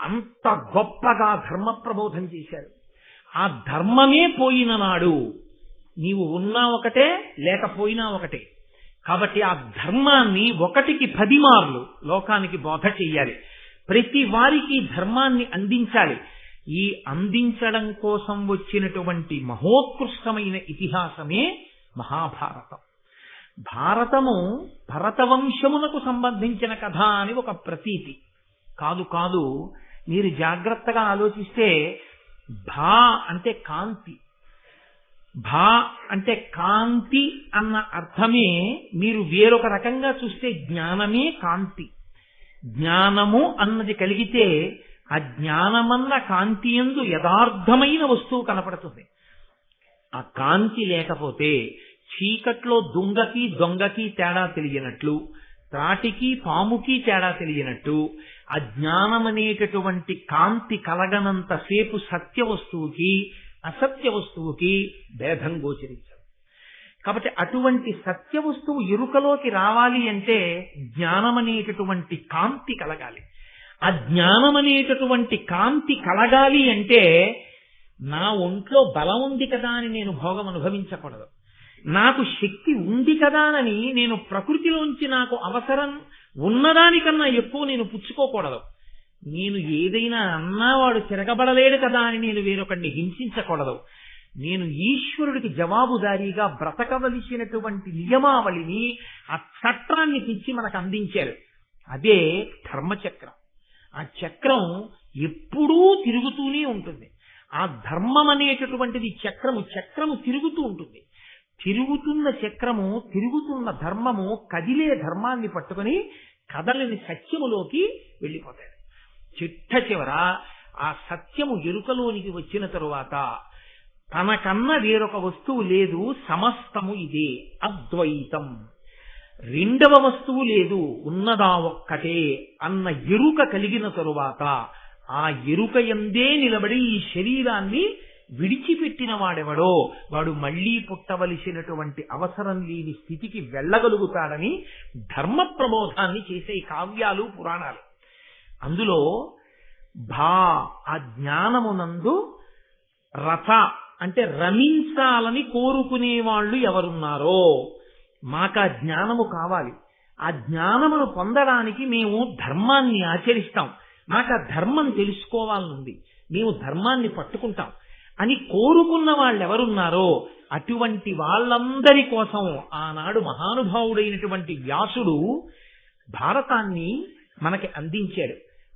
అంత గొప్పగా ధర్మ ప్రబోధం చేశారు. ఆ ధర్మమే పోయిన నాడు నీవు ఉన్నా ఒకటే లేకపోయినా ఒకటే. కాబట్టి ఆ ధర్మాన్ని ఒకటికి పది మార్లు లోకానికి బోధ చెయ్యాలి. ప్రతి వారికి ధర్మాన్ని అందించాలి. ఈ అందించడం కోసం వచ్చినటువంటి మహోత్కృష్టమైన ఇతిహాసమే మహాభారతం. భారతము భరతవంశమునకు సంబంధించిన కథ అని ఒక ప్రతీతి. కాదు కాదు మీరు జాగ్రత్తగా ఆలోచిస్తే భా అంటే కాంతి. భా అంటే కాంతి అన్న అర్థమే మీరు వేరొక రకంగా చూస్తే జ్ఞానమే కాంతి. జ్ఞానము అన్నది కలిగితే ఆ జ్ఞానమన్న కాంతి ఎందు యథార్థమైన వస్తువు కనపడుతుంది. ఆ కాంతి లేకపోతే చీకట్లో దుంగకి దొంగకి తేడా తెలియనట్లు త్రాటికి పాముకి తేడా తెలియనట్టు అజ్ఞానమనేటటువంటి కాంతి కలగనంతసేపు సత్య వస్తువుకి అసత్య వస్తువుకి భేదం గోచరించదు. కాబట్టి అటువంటి సత్య వస్తువు ఎరుకలోకి రావాలి అంటే జ్ఞానమనేటటువంటి కాంతి కలగాలి. ఆ జ్ఞానమనేటటువంటి కాంతి కలగాలి అంటే నా ఒంట్లో బలం ఉంది కదా అని నేను భోగం అనుభవించకూడదు. నాకు శక్తి ఉంది కదా అని నేను ప్రకృతిలోంచి నాకు అవసరం ఉన్నదానికన్నా ఎక్కువ నేను పుచ్చుకోకూడదు. నేను ఏదైనా అన్నా వాడు తిరగబడలేడు కదా అని నేను వేరొకడిని హింసించకూడదు. నేను ఈశ్వరుడికి జవాబుదారీగా బ్రతకవలసినటువంటి నియమావళిని ఆ చట్టాన్ని తెచ్చి మనకు అందించారు. అదే ధర్మచక్రం. ఆ చక్రం ఎప్పుడూ తిరుగుతూనే ఉంటుంది. ఆ ధర్మం అనేటటువంటిది చక్రము చక్రము తిరుగుతూ ఉంటుంది. తిరుగుతున్న చక్రము తిరుగుతున్న ధర్మము కదిలే ధర్మాన్ని పట్టుకొని కదలని సత్యములోకి వెళ్ళిపోతాడు చిట్ట చివర ఆ సత్యము ఎరుకలోనికి వచ్చిన తరువాత తనకన్నా వేరొక వస్తువు లేదు సమస్తము ఇదే అద్వైతం. రెండవ వస్తువు లేదు ఉన్నదా ఒక్కటే అన్న ఎరుక కలిగిన తరువాత ఆ ఎరుక ఎందే నిలబడి ఈ శరీరాన్ని విడిచిపెట్టిన వాడెవడో వాడు మళ్ళీ పుట్టవలసినటువంటి అవసరం లేని స్థితికి వెళ్ళగలుగుతాడని ధర్మ ప్రబోధాన్ని చేసే కావ్యాలు పురాణాలు. అందులో భా ఆ జ్ఞానమునందు రథ అంటే రమించాలని కోరుకునే వాళ్ళు ఎవరున్నారో మాకు ఆ జ్ఞానము కావాలి. ఆ జ్ఞానమును పొందడానికి మేము ధర్మాన్ని ఆచరిస్తాం. మాకు ఆ ధర్మం తెలుసుకోవాలనుంది. మేము ధర్మాన్ని పట్టుకుంటాం. అని కోరుకున్న వాళ్ళెవరున్నారో అటువంటి వాళ్ళందరి కోసం ఆనాడు మహానుభావుడైనటువంటి వ్యాసుడు భారతాన్ని మనకి అందించాడు.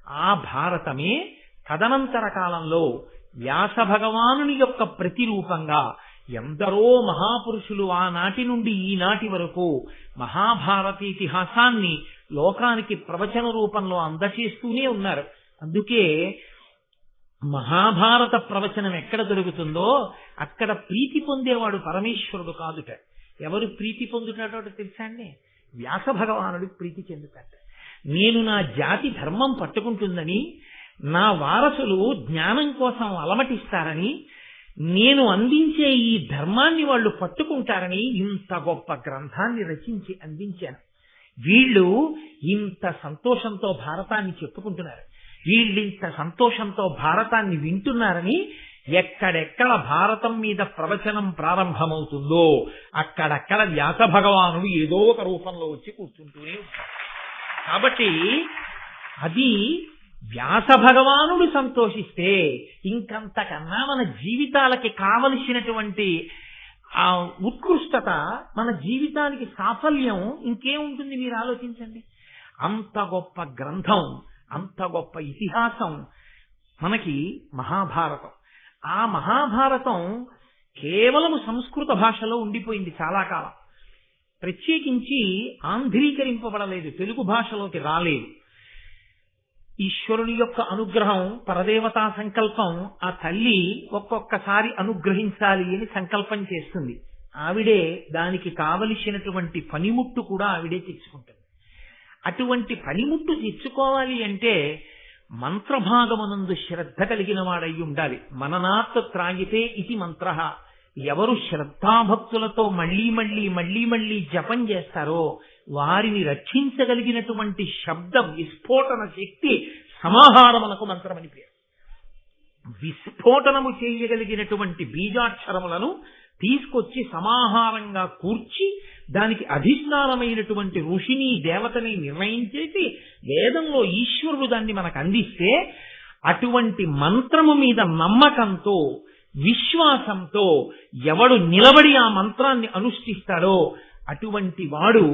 ఆ భారతమే తదనంతర కాలంలో వ్యాస భగవానుని యొక్క ప్రతిరూపంగా ఎందరో మహాపురుషులు ఆనాటి నుండి ఈనాటి వరకు మహాభారత ఇతిహాసాన్ని లోకానికి ప్రవచన రూపంలో అందచేస్తూనే ఉన్నారు. అందుకే మహాభారత ప్రవచనం ఎక్కడ దొరుకుతుందో అక్కడ ప్రీతి పొందేవాడు పరమేశ్వరుడు కాదుట. ఎవరు ప్రీతి పొందుతాడో తెలుసా అండి? వ్యాస భగవానుడు ప్రీతి చెందుతాడు నేను నా జాతి ధర్మం పట్టుకుంటుందని నా వారసులు జ్ఞానం కోసం అలమటిస్తారని నేను అందించే ఈ ధర్మాన్ని వాళ్ళు పట్టుకుంటారని ఇంత గొప్ప గ్రంథాన్ని రచించి అందించాను. వీళ్ళు ఇంత సంతోషంతో భారతాన్ని చెప్పుకుంటున్నారు. వీళ్ళింత సంతోషంతో భారతాన్ని వింటున్నారని ఎక్కడెక్కడ భారతం మీద ప్రవచనం ప్రారంభమవుతుందో అక్కడక్కడ వ్యాస భగవానుడు ఏదో ఒక రూపంలో వచ్చి కూర్చుంటూనే కాబట్టి అది వ్యాస భగవానుడు సంతోషిస్తే ఇంకంతకన్నా మన జీవితాలకి కావలసినటువంటి ఆ ఉత్కృష్టత మన జీవితానికి సాఫల్యం ఇంకేముంటుంది మీరు ఆలోచించండి. అంత గొప్ప గ్రంథం అంత గొప్ప ఇతిహాసం మనకి మహాభారతం. ఆ మహాభారతం కేవలం సంస్కృత భాషలో ఉండిపోయింది చాలా కాలం. ప్రత్యేకించి ఆంధ్రీకరింపబడలేదు తెలుగు భాషలోకి రాలేదు. ఈశ్వరుని యొక్క అనుగ్రహం పరదేవతా సంకల్పం ఆ తల్లి ఒక్కొక్కసారి అనుగ్రహించాలి అని సంకల్పం చేస్తుంది. ఆవిడే దానికి కావలసినటువంటి పనిముట్టు కూడా ఆవిడే తెచ్చుకుంటుంది. అటువంటి పనిముట్టు తెచ్చుకోవాలి అంటే మంత్రభాగమునందు శ్రద్ధ కలిగిన వాడై ఉండాలి. మననాత్ త్రాగితే ఇది మంత్ర. ఎవరు శ్రద్ధాభక్తులతో మళ్ళీ మళ్ళీ మళ్ళీ మళ్ళీ జపం చేస్తారో వారిని రక్షించగలిగినటువంటి శబ్ద విస్ఫోటన శక్తి సమాహారమునకు మంత్రమని పేరు. విస్ఫోటనము చేయగలిగినటువంటి బీజాక్షరములను తీసుకొచ్చి సమాహారంగా కూర్చి దానికి అధిష్టానమైనటువంటి ఋషిని దేవతని నిర్ణయించేసి వేదంలో ఈశ్వరుడు దాన్ని మనకు అందిస్తే అటువంటి మంత్రము మీద నమ్మకంతో విశ్వాసంతో ఎవడు నిలబడి ఆ మంత్రాన్ని అనుష్ఠిస్తాడో అటువంటి వాడు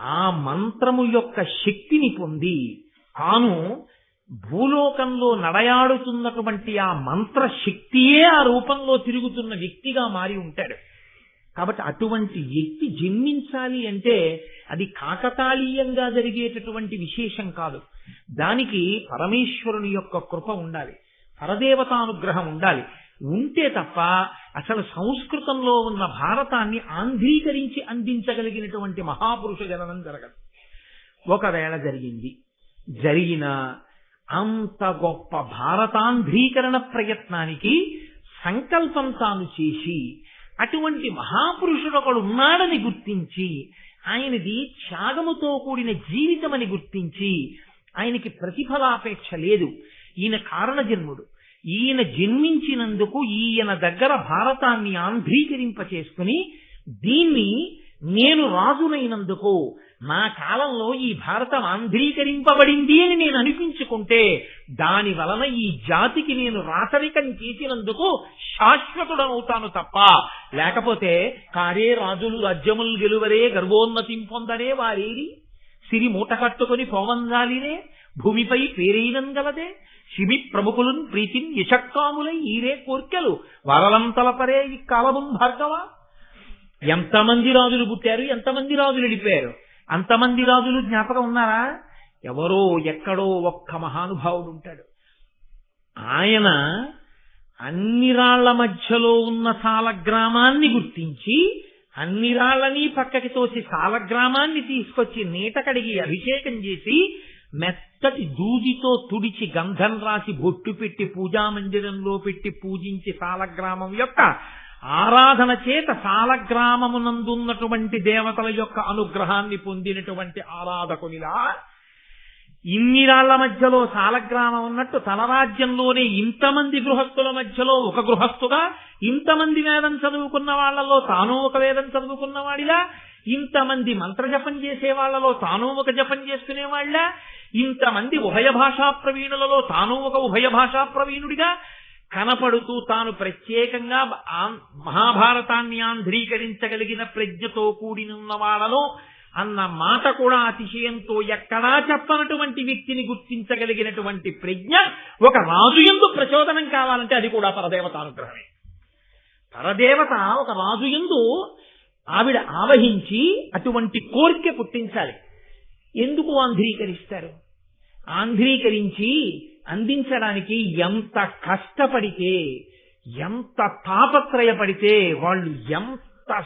ఆ మంత్రము యొక్క శక్తిని పొంది తాను భూలోకంలో నడయాడుతున్నటువంటి ఆ మంత్ర శక్తియే ఆ రూపంలో తిరుగుతున్న వ్యక్తిగా మారి ఉంటాడు. కాబట్టి అటువంటి వ్యక్తి జన్మించాలి అంటే అది కాకతాళీయంగా జరిగేటటువంటి విశేషం కాదు. దానికి పరమేశ్వరుని యొక్క కృప ఉండాలి. పరదేవతానుగ్రహం ఉండాలి. ఉంటే తప్ప అసలు సంస్కృతంలో ఉన్న భారతాన్ని ఆంధ్రీకరించి అందించగలిగినటువంటి మహాపురుష జననం జరగదు. ఒకవేళ జరిగింది జరిగిన అంత గొప్ప భారతాంధ్రీకరణ ప్రయత్నానికి సంకల్పం తాను చేసి అటువంటి మహాపురుషుడు ఒకడు ఉన్నాడని గుర్తించి ఆయనది త్యాగముతో కూడిన జీవితమని గుర్తించి ఆయనకి ప్రతిఫలాపేక్ష లేదు. ఈయన కారణజన్ముడు. ఈయన జన్మించినందుకు ఈయన దగ్గర భారతాన్ని ఆంధ్రీకరింప చేసుకుని దీన్ని నేను రాజునైనందుకు నా కాలంలో ఈ భారతం ఆంధ్రీకరింపబడింది అని నేను అనిపించుకుంటే దాని వలన ఈ జాతికి నేను రాచరికం చేసినందుకు శాశ్వతుడనవుతాను తప్ప లేకపోతే కారే రాజులు రాజ్యములు గెలువరే గర్వోన్నతిం పొందరే వారేరి? సిరి మూట కట్టుకుని పోవందాలినే భూమిపై పేరైనంగలదే శిబి ప్రముఖులున్ ప్రీతిన్ యశక్కాములై ఈరే కోర్కెలు వరలంతలపరే ఈ కాలమున్ భార్గవ? ఎంతమంది రాజులు పుట్టారు ఎంతమంది రాజులు వెళ్ళిపోయారు అంతమంది రాజులు జ్ఞాపకం ఉన్నారా? ఎవరో ఎక్కడో ఒక్క మహానుభావుడు ఉంటాడు. ఆయన అన్ని రాళ్ళ మధ్యలో ఉన్న సాలగ్రామాన్ని గుర్తించి అన్ని రాళ్ళని పక్కకి తోసి సాలగ్రామాన్ని తీసుకొచ్చి నీట కడిగి అభిషేకం చేసి మెత్తటి దూదితో తుడిచి గంధం రాసి బొట్టు పెట్టి పూజా మందిరంలో పెట్టి పూజించి సాలగ్రామం యొక్క ఆరాధన చేత సాలగ్రామమునందున్నటువంటి దేవతల యొక్క అనుగ్రహాన్ని పొందినటువంటి ఆరాధకునిలా ఇన్ని రాళ్ళ మధ్యలో సాలగ్రామం ఉన్నట్టు తన రాజ్యంలోనే ఇంతమంది గృహస్థుల మధ్యలో ఒక గృహస్థుగా ఇంతమంది వేదం చదువుకున్న వాళ్ళలో తాను ఒక వేదం చదువుకున్న వాడిలా ఇంతమంది మంత్ర జపం చేసే వాళ్ళలో తాను ఒక జపం చేసుకునేవాళ్ళ ఇంతమంది ఉభయ భాషా ప్రవీణులలో తాను ఒక ఉభయ భాషా ప్రవీణుడిగా కనపడుతూ తాను ప్రత్యేకంగా మహాభారతాన్ని ఆంధ్రీకరించగలిగిన ప్రజ్ఞతో కూడినున్న వాళ్ళలో అన్న మాట కూడా అతిశయంతో ఎక్కడా చెప్పనటువంటి వ్యక్తిని గుర్తించగలిగినటువంటి ప్రజ్ఞ ఒక రాజు ఎందు ప్రచోదనం కావాలంటే అది కూడా పరదేవతానుగ్రహమే పరదేవత ఒక రాజు ఎందు ఆవిడ ఆవహించి అటువంటి కోరిక పుట్టించాలి. ఎందుకు ఆంధ్రీకరిస్తారు? ఆంధ్రీకరించి అందించడానికి ఎంత కష్టపడితే ఎంత తాపత్రయపడితే వాళ్ళు ఎంత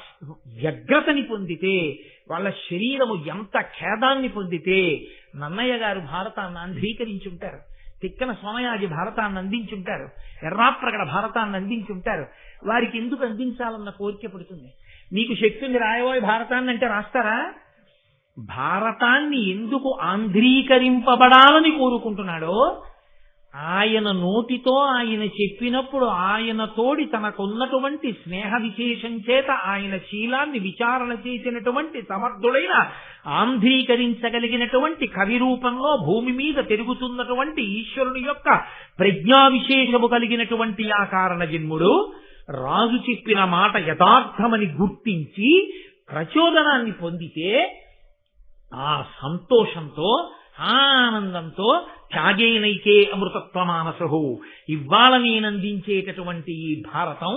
వ్యగ్రతని పొందితే వాళ్ళ శరీరము ఎంత ఖేదాన్ని పొందితే నన్నయ్య గారు భారతాన్ని అంధీకరించుంటారు. తిక్కన సోమయాజి భారతాన్ని అందించుంటారు. ఎర్రాప్రగడ భారతాన్ని అందించుంటారు. వారికి ఎందుకు అందించాలన్న కోరిక పుడుతుంది? మీకు శక్తి ఉంది రాయబోయే భారతాన్ని అంటే రాస్తారా? భారతాన్ని ఎందుకు ఆంధ్రీకరింపబడాలని కోరుకుంటున్నాడో ఆయన నోటితో ఆయన చెప్పినప్పుడు ఆయన తోడి తనకున్నటువంటి స్నేహ విశేషం చేత ఆయన శీలాన్ని విచారణ చేసినటువంటి సమర్థుడైన ఆంధ్రీకరించగలిగినటువంటి కవి రూపంలో భూమి మీద తిరుగుతున్నటువంటి ఈశ్వరుని యొక్క ప్రజ్ఞా విశేషము కలిగినటువంటి ఆ కారణ జన్ముడు రాజు చెప్పిన మాట యథార్థమని గుర్తించి ప్రచోదనాన్ని పొందితే ఆ సంతోషంతో ఆనందంతో త్యాగేనైకే అమృతత్వ మానసహు ఇవాళ నేనందించేటటువంటి ఈ భారతం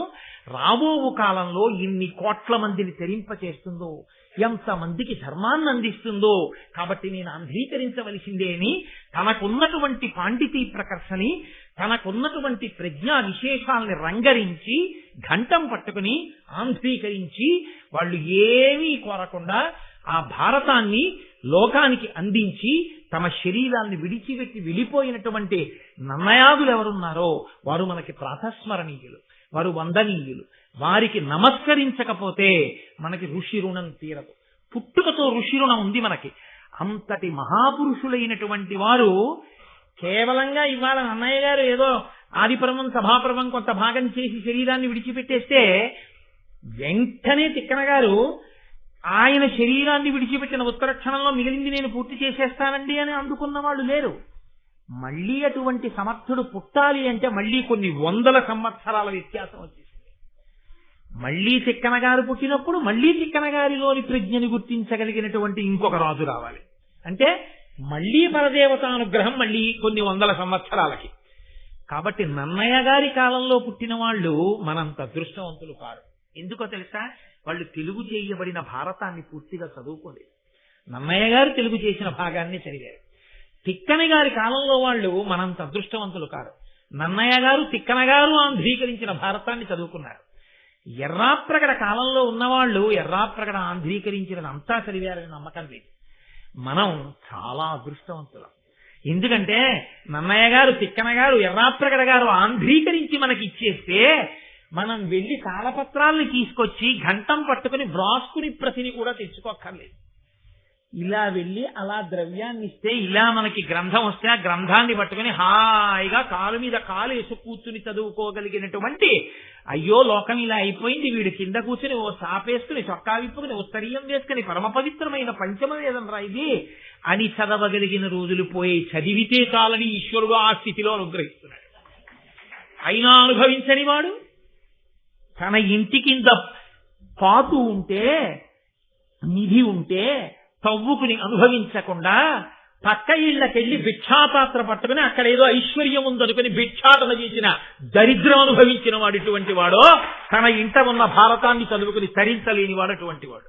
రాబో కాలంలో ఇన్ని కోట్ల మందిని తెరింపచేస్తుందో ఎంతమందికి ధర్మాన్ని అందిస్తుందో కాబట్టి నేను అంగీకరించవలసిందే అని తనకున్నటువంటి పాండితీ ప్రకర్షని తనకున్నటువంటి ప్రజ్ఞా విశేషాల్ని రంగరించి ఘంటం పట్టుకుని ఆంధ్రీకరించి వాళ్ళు ఏమీ కోరకుండా ఆ భారతాన్ని లోకానికి అందించి తమ శరీరాన్ని విడిచిపెట్టి వెళ్ళిపోయినటువంటి నన్నయాదులు ఎవరున్నారో వారు మనకి ప్రాతస్మరణీయులు వారు వందనీయులు. వారికి నమస్కరించకపోతే మనకి ఋషి రుణం తీరదు. పుట్టుకతో ఋషి రుణం ఉంది మనకి. అంతటి మహాపురుషులైనటువంటి వారు కేవలంగా ఇవాళ అన్నయ్య గారు ఏదో ఆదిపర్వం సభాపర్వం కొంత భాగం చేసి శరీరాన్ని విడిచిపెట్టేస్తే వెంటనే తిక్కన గారు ఆయన శరీరాన్ని విడిచిపెట్టిన ఉత్తర క్షణంలో మిగిలింది నేను పూర్తి చేసేస్తానండి అని అందుకున్న వాళ్ళు లేరు. మళ్ళీ అటువంటి సమర్థుడు పుట్టాలి అంటే మళ్ళీ కొన్ని వందల సంవత్సరాల వ్యత్యాసం వచ్చేసింది. మళ్ళీ చిక్కనగారు పుట్టినప్పుడు మళ్ళీ చిక్కనగారిలోని ప్రజ్ఞని గుర్తించగలిగినటువంటి ఇంకొక రాజు రావాలి. అంటే మళ్ళీ పరదేవతానుగ్రహం మళ్ళీ కొన్ని వందల సంవత్సరాలకి. కాబట్టి నన్నయ్య గారి కాలంలో పుట్టిన వాళ్ళు మనంత అదృష్టవంతులు కారు. ఎందుకో తెలుసా? వాళ్ళు తెలుగు చేయబడిన భారతాన్ని పూర్తిగా చదువుకోలేదు. నన్నయ్య గారు తెలుగు చేసిన భాగాన్ని చదివారు. తిక్కన గారి కాలంలో వాళ్ళు మనంత అదృష్టవంతులు కారు. నన్నయ్య గారు తిక్కన గారు ఆంధ్రీకరించిన భారతాన్ని చదువుకున్నారు. ఎర్రాప్రగడ కాలంలో ఉన్నవాళ్ళు ఎర్రాప్రగడ ఆంధ్రీకరించినది అంతా చదివారని నమ్మకం లేదు. మనం చాలా అదృష్టవంతులం. ఎందుకంటే నన్నయ్య గారు తిక్కన గారు ఎర్రాప్రగడ గారు ఆంధ్రీకరించి మనకి ఇచ్చేస్తే మనం వెళ్ళి తాళపత్రాల్ని తీసుకొచ్చి ఘంటం పట్టుకుని వ్రాసుకుని ప్రతిని కూడా తెచ్చుకోక్కర్లేదు. ఇలా వెళ్ళి అలా ద్రవ్యాన్ని ఇస్తే ఇలా మనకి గ్రంథం వస్తే ఆ గ్రంథాన్ని పట్టుకుని హాయిగా కాలు మీద కాలు వేసి కూర్చుని చదువుకోగలిగినటువంటి అయ్యో లోకం ఇలా అయిపోయింది. వీడు కింద కూర్చుని ఓ సాపేసుకుని చొక్కా విప్పుకుని ఓ స్తరీయం వేసుకుని పరమ పవిత్రమైన పంచమ వేదం రా ఇది అని చదవగలిగిన రోజులు పోయి చదివితే చాలని ఈశ్వరుడు ఆ స్థితిలో అనుగ్రహిస్తున్నాడు. అయినా అనుభవించని వాడు తన ఇంటి కింద పాతు ఉంటే నిధి ఉంటే తవ్వుకుని అనుభవించకుండా పక్క ఇళ్ళకెళ్ళి భిక్షాపాత్ర పట్టుకుని అక్కడ ఏదో ఐశ్వర్యం ఉందనుకుని భిక్షాటన చేసిన దరిద్రం అనుభవించిన వాడు ఇటువంటి వాడో తన ఇంట ఉన్న భారతాన్ని చదువుకుని తరించలేని వాడు అటువంటి వాడు.